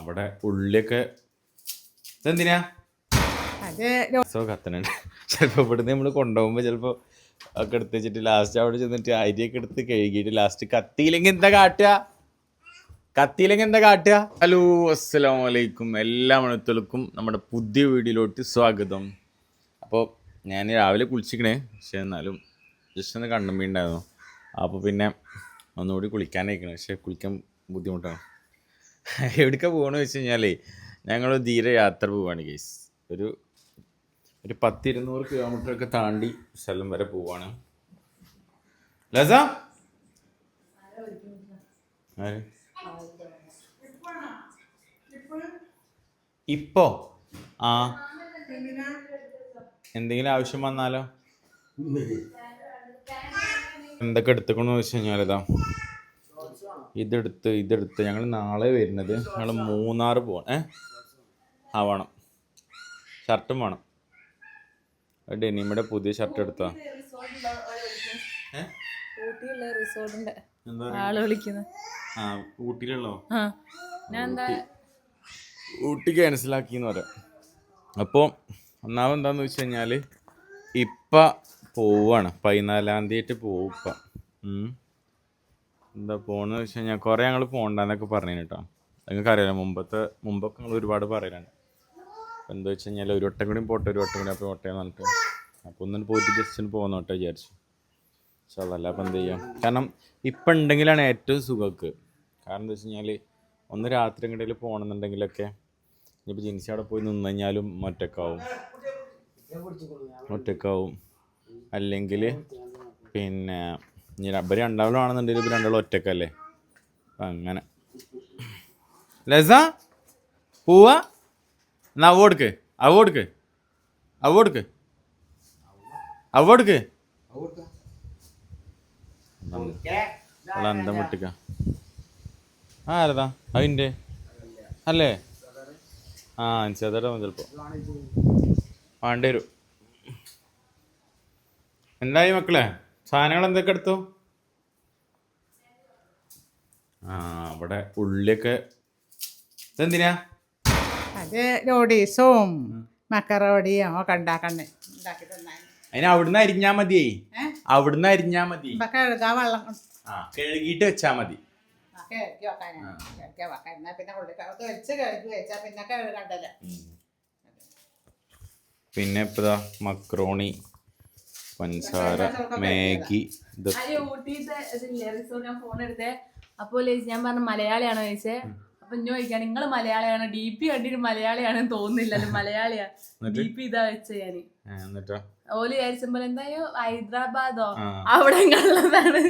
അവിടെ ഉള്ളിയൊക്കെ ഇതെന്തിനാ? അത് സോ കത്തനുണ്ട് ചിലപ്പോൾ ഇവിടുന്ന് നമ്മൾ കൊണ്ടുപോകുമ്പോൾ ചിലപ്പോൾ ഒക്കെ എടുത്ത് വെച്ചിട്ട് ലാസ്റ്റ് അവിടെ ചെന്നിട്ട് അരിയൊക്കെ എടുത്ത് കഴുകിയിട്ട് ലാസ്റ്റ് കത്തിയില്ലെങ്കിൽ എന്താ കാട്ടുക? കത്തിയില്ലെങ്കിൽ എന്താ കാട്ടുക? ഹലോ അസ്സലാം വലൈക്കും എല്ലാ മണത്തുകൾക്കും നമ്മുടെ പുതിയ വീഡിയോയിലോട്ട് സ്വാഗതം. അപ്പോൾ ഞാൻ രാവിലെ കുളിച്ചിക്കണേ പക്ഷെ എന്നാലും ജസ്റ്റ് ഒന്ന് കണ്ണുമ്പീണ്ടായിരുന്നു അപ്പോൾ പിന്നെ ഒന്നുകൂടി കുളിക്കാനായിരിക്കണം. പക്ഷെ കുളിക്കാൻ ബുദ്ധിമുട്ടാണ്. എവിടേക്കാണ് പോകണമെന്ന് വെച്ച് കഴിഞ്ഞാലേ ഞങ്ങൾ ധീരെ യാത്ര പോവാണ് കേസ് ഒരു ഒരു പത്തിരുന്നൂറ് കിലോമീറ്റർ ഒക്കെ താണ്ടി സ്ഥലം വരെ പോവാണ്. ലസ? ഇപ്പോ? ആ. എന്തെങ്കിലും ആവശ്യം വന്നാലോ? എന്തൊക്കെ എടുത്തുക്കണോ വെച്ച് കഴിഞ്ഞാൽ ഇതാ. ഇതെടുത്ത് ഇതെടുത്ത്. ഞങ്ങൾ നാളെ വരുന്നത് ഞങ്ങൾ മൂന്നാർ പോകണം ഏ? ആ വേണം. ഷർട്ടും വേണം. ഡെനിമയുടെ പുതിയ ഷർട്ട് എടുത്താ? ഊട്ടിയിലുള്ളോ ഊട്ടി. ക്യാൻസലാക്കി എന്ന് പറയാം. അപ്പോൾ ഒന്നാമത് എന്താന്ന് വെച്ച് കഴിഞ്ഞാൽ ഇപ്പ പോവാണ്. പതിനാലാം തീയതി പോവും ഇപ്പം. എന്താ പോണെന്ന് വെച്ച് കഴിഞ്ഞാൽ കുറേ ഞങ്ങൾ പോകണ്ടെന്നൊക്കെ പറഞ്ഞു കേട്ടോ നിങ്ങൾക്ക് അറിയാലോ മുമ്പത്തെ മുമ്പൊക്കെ ഞങ്ങൾ ഒരുപാട് പറയലാണ്. അപ്പോൾ എന്താ വെച്ച് കഴിഞ്ഞാൽ ഒരു വട്ടം കൂടി പോട്ടെ ഒരു വട്ടം കൂടി അപ്പോൾ പോട്ടെ എന്ന് പറഞ്ഞിട്ട്. അപ്പോൾ ഒന്നും പോയിട്ട് ജസ്റ്റ് ഒന്ന് പോകുന്നോട്ടെ വിചാരിച്ചു. പക്ഷെ അതല്ല അപ്പം എന്ത് ചെയ്യാം കാരണം ഇപ്പം ഉണ്ടെങ്കിലാണ് ഏറ്റവും സുഖക്ക്. കാരണം എന്താ വെച്ച് കഴിഞ്ഞാൽ ഒന്ന് രാത്രി എങ്ങോട്ടെങ്കിലും പോകണമെന്നുണ്ടെങ്കിലൊക്കെ ഇനിയിപ്പോൾ ജിൻസി അവിടെ പോയി നിന്ന് കഴിഞ്ഞാലും ഒറ്റക്കാവും. ഒറ്റക്കാവും. അല്ലെങ്കിൽ പിന്നെ ഇനി റബ്ബർ രണ്ടാളും ആണെന്നുണ്ടെങ്കിൽ ഇപ്പോൾ രണ്ടാളും ഒറ്റക്കല്ലേ? അങ്ങനെ. ലസ പൂവ. എന്നാ അവ കൊടുക്ക് അവ കൊടുക്ക് അന്തം വിട്ടിക്ക ആ ആരതാ അതിന്റെ അല്ലേ? ആ അൻസേതയുടെ ചിലപ്പോൾ വേണ്ടി വരും. എന്തായി മക്കളെ? സാധനങ്ങൾ എന്തൊക്കെ എടുത്തു? ആ അവിടെ ഉള്ളിയൊക്കെ. ഇതെന്തിനാ? അത് നോഡീസും മക്കറോടിയും ഒക്കെ ഉണ്ടാക്കണ്ടേ. ഉണ്ടാക്കി തന്നാണ് അതിന് അവിടുന്ന് അരിഞ്ഞാ മതിയേ? അവിടുന്ന് അരിഞ്ഞാ മതി. കഴുകാൻ വെള്ളം. ആ കഴുകിയിട്ട് വെച്ചാ മതി. പിന്നെ ഇപ്പതാ മക്രോണി. പഞ്ചസാര മാഗി അപ്പോൾ ഞാൻ പറഞ്ഞു മലയാളിയാണോ ചോദിച്ചേ? അപ്പൊ ഇഞ്ഞോ ചോദിക്കാൻ നിങ്ങൾ മലയാളിയാണോ? ഡി പി കണ്ടിട്ട് മലയാളിയാണെന്ന് തോന്നുന്നില്ലല്ലോ മലയാളിയാ. ഡി പി ഇതാ വെച്ച ഞാൻ. ഓൽ വിചാരിച്ചപ്പോ എന്തായോ ഹൈദരാബാദോ. അവിടെ ഉള്ളതാണ്?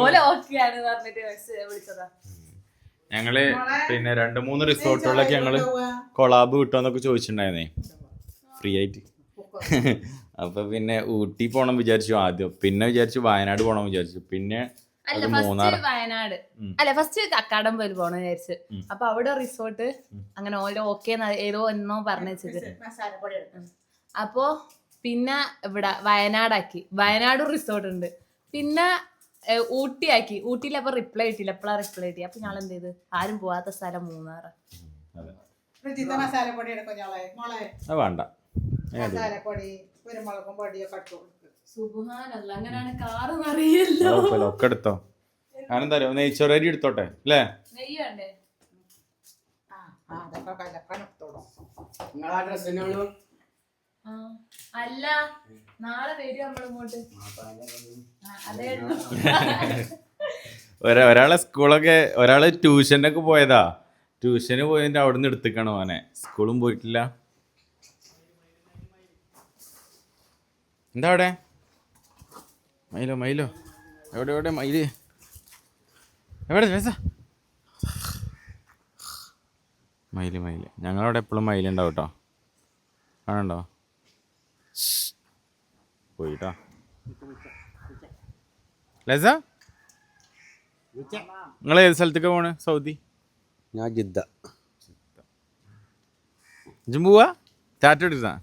ഓല ഓക്കെയാണ് പറഞ്ഞിട്ട് വിളിച്ചതാ. ഞങ്ങൾ പിന്നെ രണ്ട് മൂന്ന് റിസോർട്ടുകളിലൊക്കെ ഞങ്ങൾ കൊളാബ് കിട്ടുമെന്നൊക്കെ ചോദിച്ചിട്ടുണ്ടായിരുന്നേ. ഫ്രീ ആയിട്ട്. അപ്പൊ പിന്നെ ഊട്ടി പോണം വിചാരിച്ചു ആദ്യം. പിന്നെ വിചാരിച്ചു വയനാട് പോണം വിചാരിച്ചു. പിന്നെ അല്ല ഫസ്റ്റ് വയനാട്. അല്ല ഫസ്റ്റ് കക്കാടംപോയിൽ പോണെന്ന് വിചാരിച്ചു. അപ്പൊ അവിടെ റിസോർട്ട് അങ്ങനെ ഓരോ ഓക്കെ ഏതോ എന്നോ പറഞ്ഞു വെച്ചത്. അപ്പോ പിന്നെ ഇവിടെ വയനാടാക്കി. വയനാട് റിസോർട്ട് ഉണ്ട്. പിന്നെ ഊട്ടിയാക്കി. ഊട്ടിയിൽ അപ്പൊ റിപ്ലൈ കിട്ടില്ല എപ്പോഴാ റിപ്ലൈ കിട്ടി അപ്പൊ ഞങ്ങൾ എന്ത് ചെയ്ത്? ആരും പോവാത്ത സ്ഥലം മൂന്നാറ്. വേണ്ട. മസാലപ്പൊടി. കുരുമുളകും പൊടിയൊക്കെ ഇട്ട് കൊടുക്കും. സുബാനല്ല അങ്ങനെയാണ് കാറ് അറിയല്ലോ കുഴപ്പമില്ല, ഒക്കെ എടുത്തോ? ഞാനെന്താ അറിയോ? നെയ്ച്ചോറരി എടുത്തോട്ടെ അല്ലേ? നെയ്യണ്ടേ? ആ ആ, അതൊക്കെ കലക്കാൻ എടുത്തോളൂ നിങ്ങളാ ഡ്രസ് ആ. അല്ല നാളെ വരും നമ്മളിങ്ങോട്ട് ആ, അതേ ഉള്ളൂ. ഒരാ ഒരാളെ സ്കൂളൊക്കെ ഒരാൾ ട്യൂഷനൊക്കെ പോയതാ. ട്യൂഷന് പോയതിന്റെ അവിടെ നിന്ന് എടുത്തിക്കണോ മോനെ? സ്കൂളും പോയിട്ടില്ല. എന്താ അവിടെ? മയിലോ മയിലോ. എവിടെ എവിടെ? മയിൽ. എവിടെ രസ? മയിൽ മയിൽ. ഞങ്ങളവിടെ എപ്പോഴും മയിലുണ്ടാവും കേട്ടോ. കാണണ്ടോ പോയിട്ടോ. ലസ നിങ്ങൾ ഏത് സ്ഥലത്തേക്ക് പോണ് സൗദി? ഞാൻ ജിദ്ദ. ജിദ്ദ. പോവാ? ടാറ്റ എടുത്താ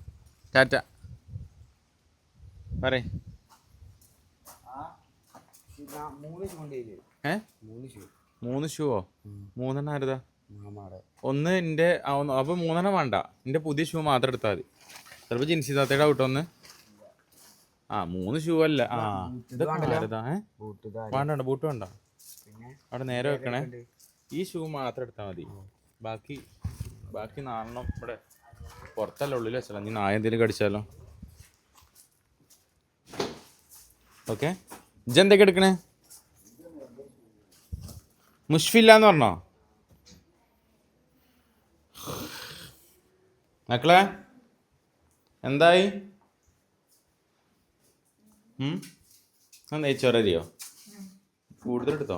ടാറ്റ. പറയ്. മൂന്ന് ഏ? ഷൂവോ? മൂന്നെണ്ണം ആരുതാ? ഒന്ന് എന്റെ ഒന്ന് അപ്പോൾ മൂന്നെണ്ണം വേണ്ട. എന്റെ പുതിയ ഷൂ മാത്രം എടുത്താൽ മതി. ചിലപ്പോൾ ജിൻസി താത്തയുടെ ഔട്ട് ഒന്ന് ആ മൂന്ന് ഷൂ അല്ല. ആ ഇതൊക്കെ ഏ? വേണ്ട വേണ്ട ബൂട്ട് വേണ്ട. അവിടെ നേരെ വെക്കണേ. ഈ ഷൂ മാത്രം എടുത്താൽ മതി. ബാക്കി ബാക്കി നാലെണ്ണം ഇവിടെ പുറത്തല്ല ഉള്ളിൽ വെച്ചാലോ നീ നായ എന്തെങ്കിലും കടിച്ചാലോ? ഓക്കെ. ഇജെന്തൊക്കെ എടുക്കണേ? മുഷ്ഫില്ലാന്ന് പറഞ്ഞോ? മക്കളെ എന്തായി? ചോറിയോ കൂടുതൽ എടുത്തോ?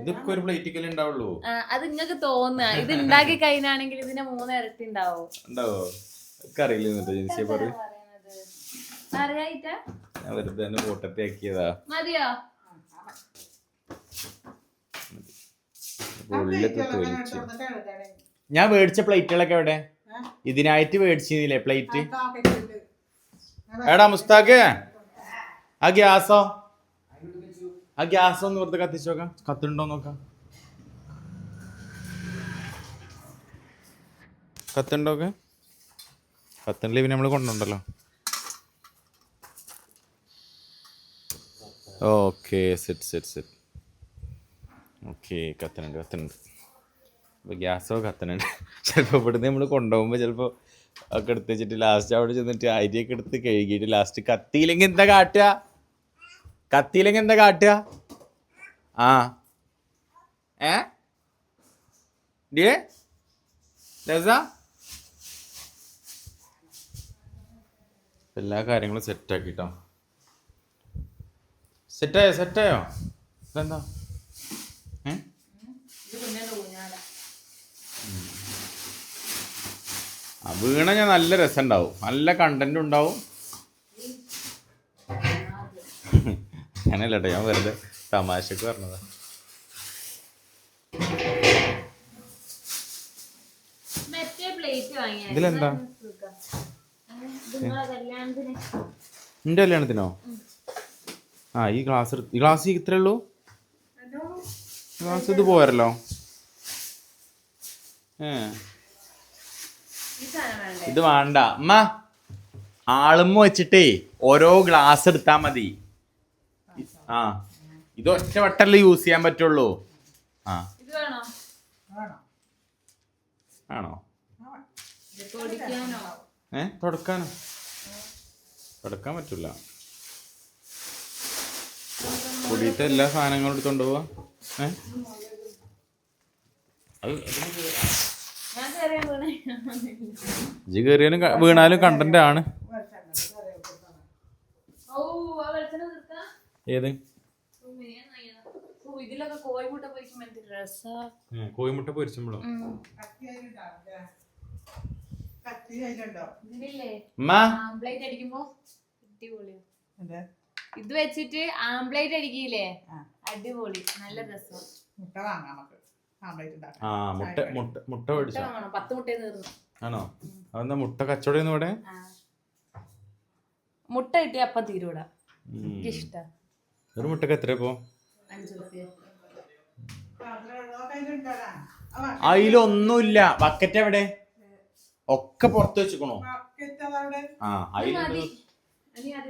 ഇതിപ്പോ ഒരു പ്ലേറ്റിക്കല്ലേ ഉണ്ടാവുള്ളൂ. അത് നിങ്ങൾക്ക് തോന്നുക. ഇത് ഉണ്ടാക്കി കഴിഞ്ഞാണെങ്കിൽ ഇതിന്റെ മൂന്ന് ഇരട്ടി ഉണ്ടാവും. ഉണ്ടാവോ? അറിയില്ല എന്നിട്ട് ജിൻസിയെ പറ ഞാൻ വെറുതെ തന്നെ ആക്കിയതാ. മതിയോ? ഉള്ളിലൊക്കെ തൊലിച്ച് ഞാൻ മേടിച്ച പ്ലേറ്റുകളൊക്കെ എവിടെ? ഇതിനായിട്ട് മേടിച്ചിരുന്നില്ലേ പ്ലേറ്റ്? എടാ മുസ്താഖ്. ആ ഗ്യാസോ? ആ ഗ്യാസ് ഒന്ന് വെറുതെ കത്തിച്ചു നോക്കാം. കത്തുണ്ടോ നോക്കാം. കത്തുണ്ടോ ഒക്കെ? കത്തണില്ലേ പിന്നെ നമ്മൾ കൊണ്ടുണ്ടല്ലോ okay set set set. Okay കത്തനുണ്ട് കത്തനുണ്ട് അപ്പോൾ ഗ്യാസോ കത്തനുണ്ട് ചിലപ്പോൾ ഇവിടുന്ന് നമ്മൾ കൊണ്ടുപോകുമ്പോൾ ചിലപ്പോൾ ഒക്കെ എടുത്ത് വെച്ചിട്ട് ലാസ്റ്റ് അവിടെ ചെന്നിട്ട് അരിയൊക്കെ എടുത്ത് കഴുകിയിട്ട് ലാസ്റ്റ് കത്തിയില്ലെങ്കിൽ എന്താ കാട്ടുക? കത്തിയില്ലെങ്കിൽ എന്താ കാട്ടുക? ആ. ഏ? ഡിയേ രസ? എല്ലാ കാര്യങ്ങളും സെറ്റാക്കിട്ടോ സെറ്റായോ സെറ്റായോ ഇതെന്താ? ഏ? ആ വീണ ഞാൻ നല്ല രസം ഉണ്ടാവും നല്ല കണ്ടന്റ് ഉണ്ടാവും. അങ്ങനെയല്ല കേട്ടോ ഞാൻ വെറുതെ തമാശക്ക് പറഞ്ഞതാ. ഇതിലെന്താ? നിന്റെ കല്യാണത്തിനോ? ആ ഈ ഗ്ലാസ് ഈ ഗ്ലാസ് ഇത്രേ ഉള്ളൂ? ഗ്ലാസ് ഇത് പോരല്ലോ. ഏ. ഈ സാധനം വേണ്ടേ? ഇത് വേണ്ട. അമ്മ ആളുമ്മ വെച്ചിട്ടേ ഓരോ ഗ്ലാസ് എടുത്താ മതി. ആ ഇത് ഒറ്റ വട്ടല്ലേ യൂസ് ചെയ്യാൻ പറ്റുള്ളൂ. ആ. ഇത് വേണോ? വേണോ? ആണോ പൊടിക്കാനോ? ഏ? തുടക്കാനോ? തുടക്കാൻ പറ്റില്ല പൊടിയിട്ട എല്ലാ സാധനങ്ങളും എടുത്തോണ്ട് പോവാ. ഏ? ജി കയറിയാലും വീണാലും കണ്ടന്റ് ആണ്. ഏത്? കോഴിമുട്ട പൊരിക്കുമ്പോ കോഴിമുട്ട പൊരിച്ചുമ്പോഴോ കത്തി അതിലുണ്ടാവില്ലേ? കത്തി അതിലുണ്ടോ? ഇതിലില്ലേ അമ്മ ആംപ്ലേറ്റ് അടിക്കുമ്പോ അടിപൊളിയാ എന്ത്? ഇത് വെച്ചിട്ട് ആംപ്ലേറ്റ് അടിക്കില്ലേ? അടിപൊളി. നല്ല രസം. മുട്ട വാങ്ങാം. ആ മുട്ട മുട്ട മുട്ട പത്ത് മുട്ടയെ തീർന്നു. ആണോ? അതെന്താ മുട്ട കച്ചവടം ഇവിടെ? ആ. മുട്ട കിട്ടിയ അപ്പം തീരൂടാ. ഒരു മുട്ടക്ക് എത്ര ഇപ്പോ? അതിലൊന്നുമില്ല. ബക്കറ്റ് എവിടെ? ഒക്കെ പുറത്ത് വെച്ചിക്കണോ. ആ അതിലുണ്ട്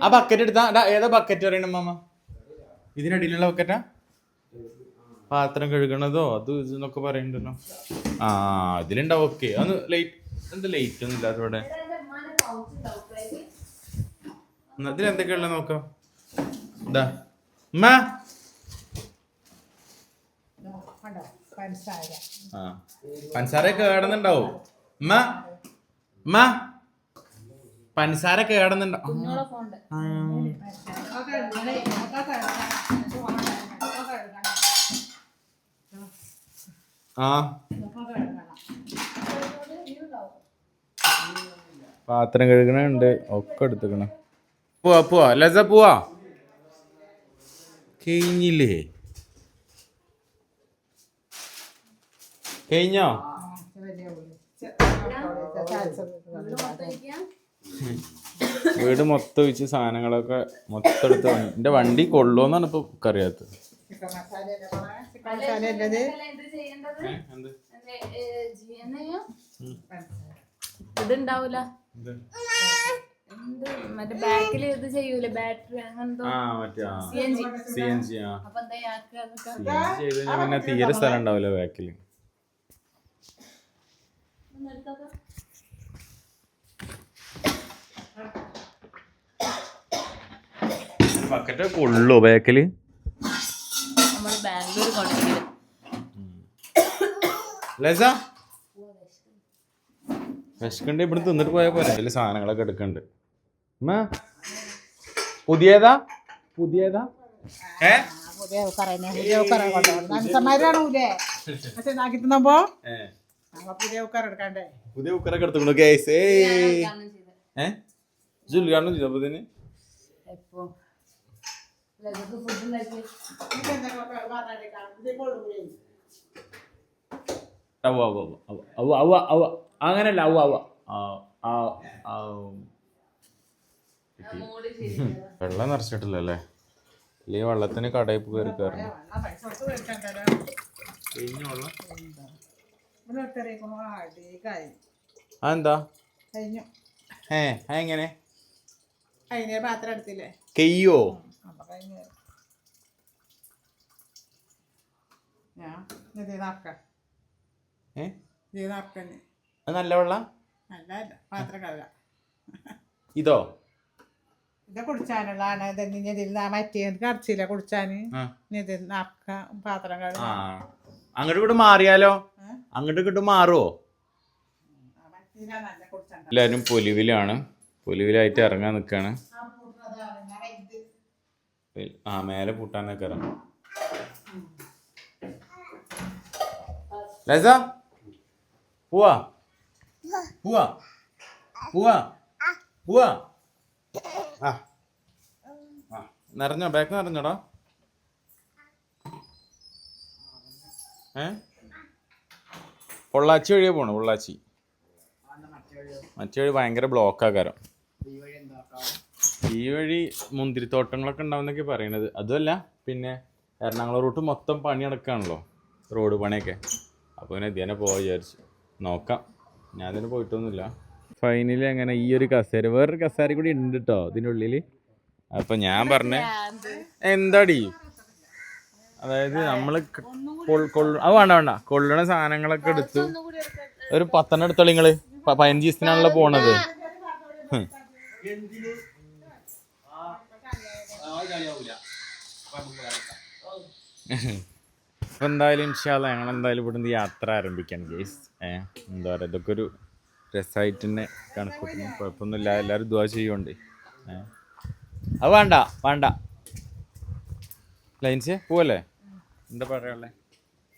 ആ ബക്കറ്റ് എടുത്താ ഏതാ ബക്കറ്റ് പറയണ മാമ ഇതിനടിയിലുള്ള ബക്കറ്റാ പാത്രം കഴുകണതോ? അത് ഇതെന്നൊക്കെ പറയണ്ടല്ലോ. ആ ഇതിലുണ്ടാവും ഓക്കെ അന്ന് ലൈറ്റ് എന്താ ലൈറ്റ് ഒന്നും ഇല്ലാത്ത ഇവിടെ. ഇതിലെന്തൊക്കെയുള്ള നോക്കാം. ഇതാ. ഉമ്മ? പഞ്ചസാര. പഞ്ചസാര കേടുന്നുണ്ടാവും. മ പഞ്ചസാര ഫോണ്ട് ആ. പാത്രം കഴുകണുണ്ട് ഒക്കെ എടുത്തുക്കണം. പോവാ പോവാ. ലസ പോവാ. കഴിഞ്ഞില്ലേ? കഴിഞ്ഞോ? വീട് മൊത്തം ഒഴിച്ച് സാധനങ്ങളൊക്കെ മൊത്തം എടുത്ത് വണ്ടി- എന്റെ വണ്ടി കൊള്ളുമെന്നാണ് ഇപ്പോൾ അറിയാത്തത് ഇതുണ്ടാവൂല. എന്ത്? മറ്റേ ബാക്കിൽ ഇത് ചെയ്യൂലേ? ബാറ്ററി അങ്ങനെ തീരെ സ്ഥലം ബാക്കിൽ N G C N G ആ അപ്പൊ എന്താ ആക്കുക അതൊക്കെ CNG ചെയ്ത് കഴിഞ്ഞാൽ പിന്നെ തീരെ സ്ഥലം ഉണ്ടാവില്ല ബാക്കിൽ ഒന്ന് എടുത്തോക്ക്. ബക്കറ്റ് കൊള്ളു ബാക്കിൽ വിശക്കണ്ട് ഇവിടെ തിന്നിട്ട് പോയാൽ പോരാ. അതിൽ സാധനങ്ങളൊക്കെ എടുക്കണ്ട്. അമ്മ പുതിയതാ? പുതിയതാ? ഏ? പുതിയ കുക്കറൊക്കെ എടുത്തുകൊണ്ട് കേസ് ഏ. ജുൽഗാണോ ചെയ്തപ്പോ ഫുഡ് ഉണ്ടാക്കി. അവ അവ അവ അവ അവ അവ. അങ്ങനല്ല അവ അവ. ആ, നിറച്ചിട്ടില്ല അല്ലേ വെള്ളം നിറച്ചിട്ടില്ലല്ലേ? ഈ വെള്ളത്തിന് കടയിൽ കയറി കയറണം വെള്ളം അതെന്താ? ഏ എങ്ങനെ അതിന് പാത്രം എടുത്തില്ലേ? കെയ്യോ? അപ്പൊ കഴിഞ്ഞു ഞാൻ നടക്കാം ഏ അത് നല്ല വെള്ളം അല്ല അല്ല പാത്രം കഴുകാം ഇതോ ഇത് കുടിച്ചാനുള്ളതാണ് ഇത് ഇനി ഇതിൽ നിന്ന് മറ്റേ കടച്ചില്ല പാത്രം ആ കഴുകാം അങ്ങോട്ട് ഇങ്ങോട്ട് മാറിയാലോ? അങ്ങോട്ട് ഇങ്ങോട്ട് മാറുമോ കുടിച്ചണ്ട എല്ലാവരും പൊലിവിലാണ് പൊലിവിലായിട്ട് ഇറങ്ങാൻ നിൽക്കാണ് ആ മേലെ പൂട്ടാനൊക്കെ ഇറങ്ങും. ലൈസ പോവാ. പോവാ. പോവാ. പോവാ. ആ. നിറഞ്ഞോ? ബാക്ക് നിറഞ്ഞോടാ. ഏ? പൊള്ളാച്ചി വഴിയേ പോണു പൊള്ളാച്ചി. മറ്റേ വഴി ഭയങ്കര ബ്ലോക്കാകാരം ഈ വഴി മുന്തിരിത്തോട്ടങ്ങളൊക്കെ ഉണ്ടാവുന്നൊക്കെ പറയണത്. അതുമല്ല പിന്നെ എറണാകുളം റൂട്ട് മൊത്തം പണി നടക്കുകയാണല്ലോ റോഡ് പണിയൊക്കെ. അപ്പോൾ പിന്നെ ഇതിനെ പോകാൻ വിചാരിച്ചു. നോക്കാം. ഞാൻ ഇതിന് പോയിട്ടൊന്നുമില്ല. ഫൈനലി അങ്ങനെ ഈ ഒരു കസേര വേറൊരു കസേര കൂടി ഉണ്ട് കേട്ടോ ഇതിന്റെ ഉള്ളിൽ അപ്പം ഞാൻ പറഞ്ഞ എന്താടി? അതായത് നമ്മൾ അത് വേണ്ട വേണ്ട. കൊള്ളണ സാധനങ്ങളൊക്കെ എടുത്തു ഒരു പത്തെണ്ണം എടുത്തോളി നിങ്ങൾ പതിനഞ്ച് ദിവസത്തിനാണല്ലോ പോണത്. ഹ്. അപ്പൊ എന്തായാലും ഇൻഷാല്ല ഞങ്ങൾ എന്തായാലും ഇവിടുന്ന് യാത്ര ആരംഭിക്കാൻ ഗേസ് ഏഹ് എന്താ പറയുക ഇതൊക്കെ ഒരു രസമായിട്ട് തന്നെ കണക്കൂട്ടുന്നു കുഴപ്പമൊന്നുമില്ല എല്ലാവരും ദുവാ ചെയ്യുന്നുണ്ട് ഏഹ് അത് വേണ്ട വേണ്ട. ലൈൻസ് പോവല്ലേ? എന്താ പറയാ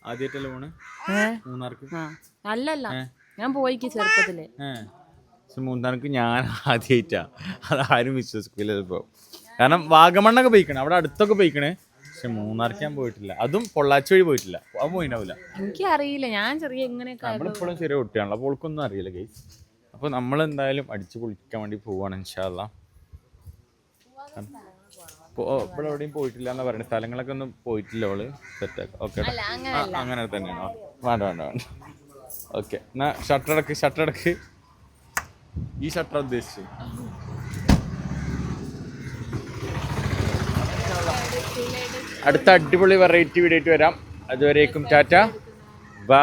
ആദ്യമായിട്ടല്ലേ പോണ്? മൂന്നാർക്ക്? അല്ലല്ല. ഞാൻ പോയിക്ക് ചെറുപ്പത്തിൽ. മൂന്നാർക്ക് ഞാൻ ആദ്യമായിട്ടാ അത് ആരും വിശ്വസിക്കില്ല ചിലപ്പോ. കാരണം വാഗമണ്ണൊക്കെ പോയിക്കണേ അവിടെ അടുത്തൊക്കെ പോയിക്കണേ. പക്ഷെ മൂന്നാർക്ക് ഞാൻ പോയിട്ടില്ല. അതും പൊള്ളാച്ചി വഴി പോയിട്ടില്ല. അത് പോയിണ്ടാവില്ല എനിക്ക് അറിയില്ല ഞാൻ ചെറിയ എങ്ങനെയൊക്കെ നമ്മളിപ്പോഴും ചെറിയ കുട്ടിയാണല്ലോ അപ്പോൾ ഓൾക്കൊന്നും അറിയില്ല ഗൈസ് അപ്പോൾ നമ്മൾ എന്തായാലും അടിച്ചു കുളിക്കാൻ വേണ്ടി പോവാണ് ഇൻഷാല്ല ഇവിടെ എവിടെയും പോയിട്ടില്ല എന്നാ പറയുന്നത് സ്ഥലങ്ങളൊക്കെ ഒന്നും പോയിട്ടില്ല അവൾ. സെറ്റ് ഓക്കെ അങ്ങനെ തന്നെയാണോ. വേണ്ട വേണ്ട വേണ്ട. ഓക്കെ എന്നാ ഷട്ടർ അടക്ക് ഷട്ടർ അടക്ക്. ഈ ഷട്ടർ ഉദ്ദേശിച്ചു അടുത്ത അടിപൊളി വെറൈറ്റി വീഡിയോ ആയിട്ട് വരാം. അതുവരേക്കും ടാറ്റ. ബൈ